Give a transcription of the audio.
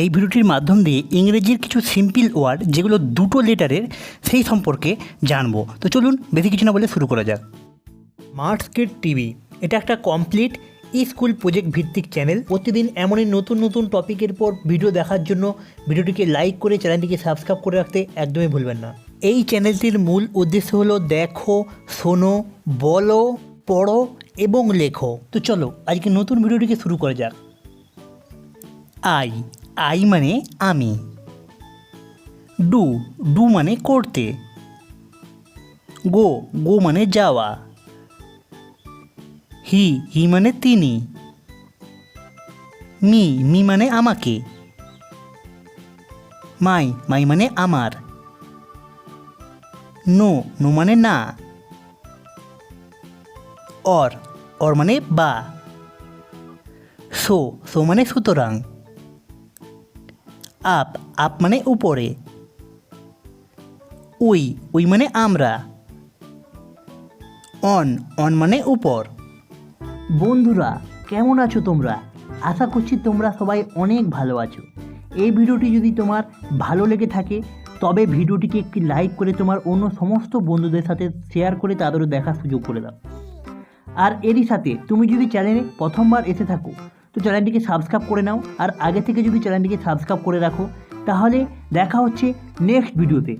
এই ভিডিওটির মাধ্যম দিয়ে ইংরেজির কিছু সিম্পল ওয়ার্ড যেগুলো দুটো লেটারের সেই সম্পর্কে জানব। তো চলুন, বেশি কিছু না বলে শুরু করা যাক। স্মার্ট স্কিট টিভি এটা একটা কমপ্লিট স্কুল প্রজেক্ট ভিত্তিক চ্যানেল প্রতিদিন এমনই নতুন নতুন টপিকের পর ভিডিও দেখার জন্য ভিডিওটিকে লাইক করে চ্যানেলটিকে সাবস্ক্রাইব করে রাখতে একদমই ভুলবেন না। এই চ্যানেলটির মূল উদ্দেশ্য হলো দেখো, শোনো, বলো, পড়ো এবং লেখো। তো চলো, আজকে নতুন ভিডিওটিকে শুরু করা যাক। আই আই মানে আমি। ডু ডু মানে করতে। গো গো মানে যাওয়া। হি হি মানে তিনি। মি মি মানে আমাকে। মাই মাই মানে আমার। নো নো মানে না। অর অর মানে বা। সো সো মানে সুতরাং। আপ আপ মানে উপরে। উই উই মানে আমরা। অন অন মানে উপর। বন্ধুরা, কেমন আছো তোমরা? আশা করছি তোমরা সবাই অনেক ভালো আছো। এই ভিডিওটি যদি তোমার ভালো লেগে থাকে, তবে ভিডিওটিকে একটি লাইক করে তোমার অন্য সমস্ত বন্ধুদের সাথে শেয়ার করে তাদেরও দেখার সুযোগ করে দাও। আর এরই সাথে তুমি যদি চ্যানেলে প্রথমবার এসে থাকো তো চ্যানেলটিকে সাবস্ক্রাইব করে নাও আর আগে থেকে যদি চ্যানেলটিকে সাবস্ক্রাইব করে রাখো, তাহলে দেখা হচ্ছে নেক্সট ভিডিওতে